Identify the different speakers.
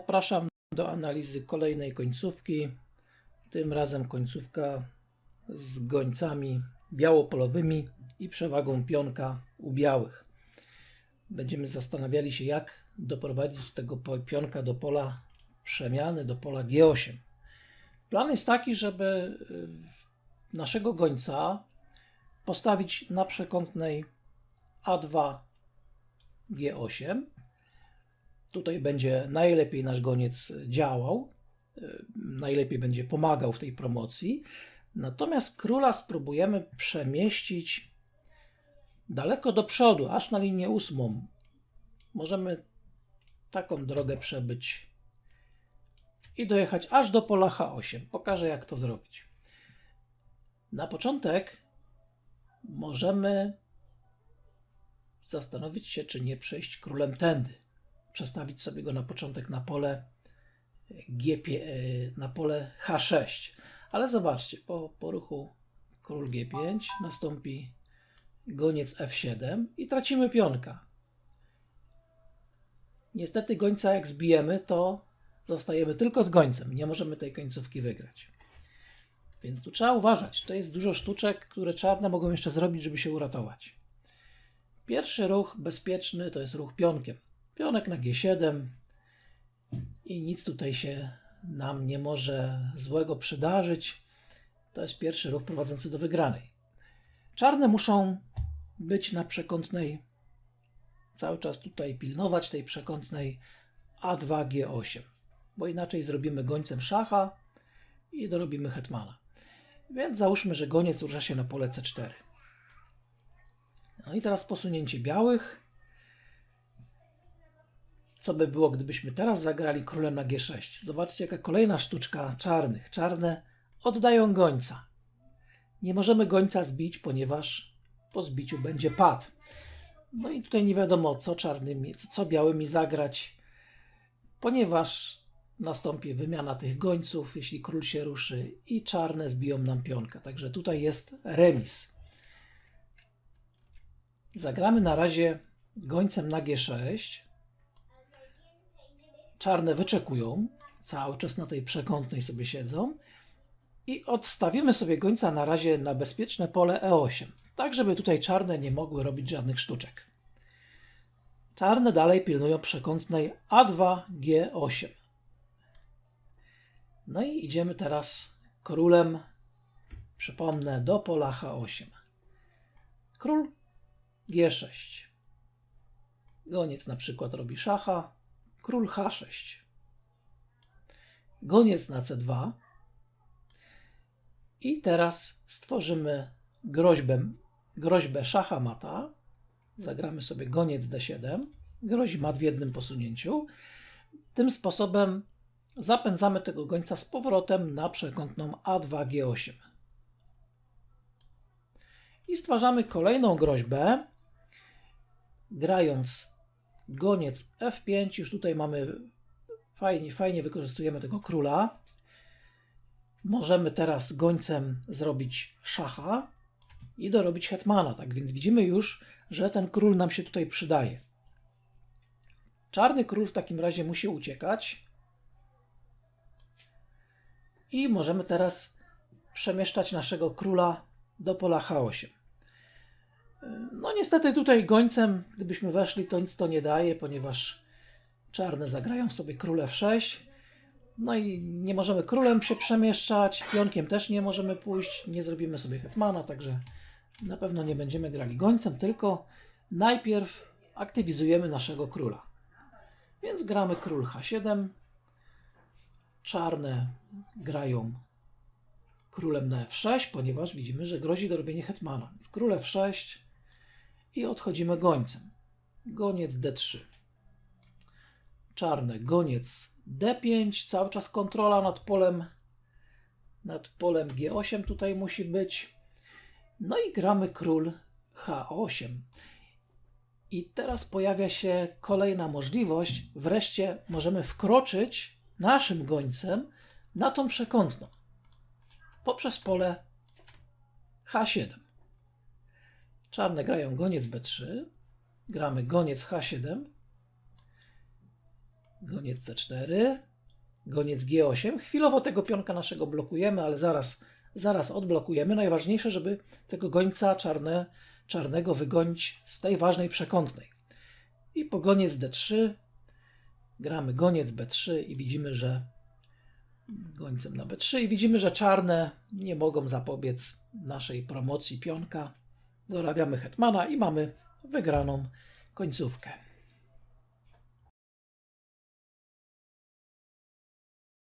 Speaker 1: Zapraszam do analizy kolejnej końcówki. Tym razem końcówka z gońcami białopolowymi i przewagą pionka u białych. Będziemy zastanawiali się, jak doprowadzić tego pionka do pola przemiany, do pola G8. Plan jest taki, żeby y, naszego gońca postawić na przekątnej A2 G8. Tutaj będzie najlepiej nasz goniec działał, y, najlepiej będzie pomagał w tej promocji. Natomiast króla spróbujemy przemieścić daleko do przodu, aż na linię ósmą. Możemy taką drogę przebyć i dojechać aż do pola H8. Pokażę, jak to zrobić. Na początek możemy zastanowić się, czy nie przejść królem tędy. Przestawić sobie go na początek na pole G5, e, na pole H6. Ale zobaczcie, po, po ruchu król G5 nastąpi goniec F7 i tracimy pionka. Niestety gońca jak zbijemy, to zostajemy tylko z gońcem. Nie możemy tej końcówki wygrać. Więc tu trzeba uważać. To jest dużo sztuczek, które czarne mogą jeszcze zrobić, żeby się uratować. Pierwszy ruch bezpieczny to jest ruch pionkiem. Pionek na G7 i nic tutaj się nam nie może złego przydarzyć. To jest pierwszy ruch prowadzący do wygranej. Czarne muszą być na przekątnej, cały czas tutaj pilnować tej przekątnej A2, G8, bo inaczej zrobimy gońcem szacha i dorobimy hetmana. Więc załóżmy, że goniec rusza się na pole C4. No i teraz posunięcie białych. Co by było, gdybyśmy teraz zagrali królem na G6? Zobaczcie, jaka kolejna sztuczka czarnych. Czarne oddają gońca. Nie możemy gońca zbić, ponieważ po zbiciu będzie pad. No i tutaj nie wiadomo, co czarnymi, co białymi zagrać, ponieważ nastąpi wymiana tych gońców, jeśli król się ruszy i czarne zbiją nam pionka. Także tutaj jest remis. Zagramy na razie gońcem na G6. Czarne wyczekują, cały czas na tej przekątnej sobie siedzą i odstawimy sobie gońca na razie na bezpieczne pole E8, tak żeby tutaj czarne nie mogły robić żadnych sztuczek. Czarne dalej pilnują przekątnej A2, G8. No i idziemy teraz królem, przypomnę, do pola H8. Król G6. Goniec na przykład robi szacha, król H6. Goniec na C2. I teraz stworzymy groźbę, groźbę szacha mata. Zagramy sobie goniec D7. Grozi mat w jednym posunięciu. Tym sposobem zapędzamy tego gońca z powrotem na przekątną A2G8. I stwarzamy kolejną groźbę, grając goniec F5. Już tutaj mamy fajnie, fajnie wykorzystujemy tego króla. Możemy teraz gońcem zrobić szacha i dorobić hetmana. Tak więc widzimy już, że ten król nam się tutaj przydaje. Czarny król w takim razie musi uciekać. I możemy teraz przemieszczać naszego króla do pola H8. No niestety tutaj gońcem, gdybyśmy weszli, to nic to nie daje, ponieważ czarne zagrają sobie król F6. No i nie możemy królem się przemieszczać, pionkiem też nie możemy pójść, nie zrobimy sobie hetmana, także na pewno nie będziemy grali gońcem, tylko najpierw aktywizujemy naszego króla. Więc gramy król H7, czarne grają królem na F6, ponieważ widzimy, że grozi dorobienie hetmana. Więc król F6 i odchodzimy gońcem. Goniec D3. Czarne, goniec D5, cały czas kontrola nad polem nad polem G8 tutaj musi być. No i gramy król H8. I teraz pojawia się kolejna możliwość. Wreszcie możemy wkroczyć naszym gońcem na tą przekątną poprzez pole H7. Czarne grają goniec B3, gramy goniec H7 Goniec C4, goniec G8. Chwilowo tego pionka naszego blokujemy, ale zaraz, zaraz odblokujemy. Najważniejsze, żeby tego gońca czarne, czarnego wygonić z tej ważnej przekątnej. I po goniec D3 gramy goniec B3 i widzimy, że gońcem na B3 i widzimy, że czarne nie mogą zapobiec naszej promocji pionka. Dorabiamy hetmana i mamy wygraną końcówkę.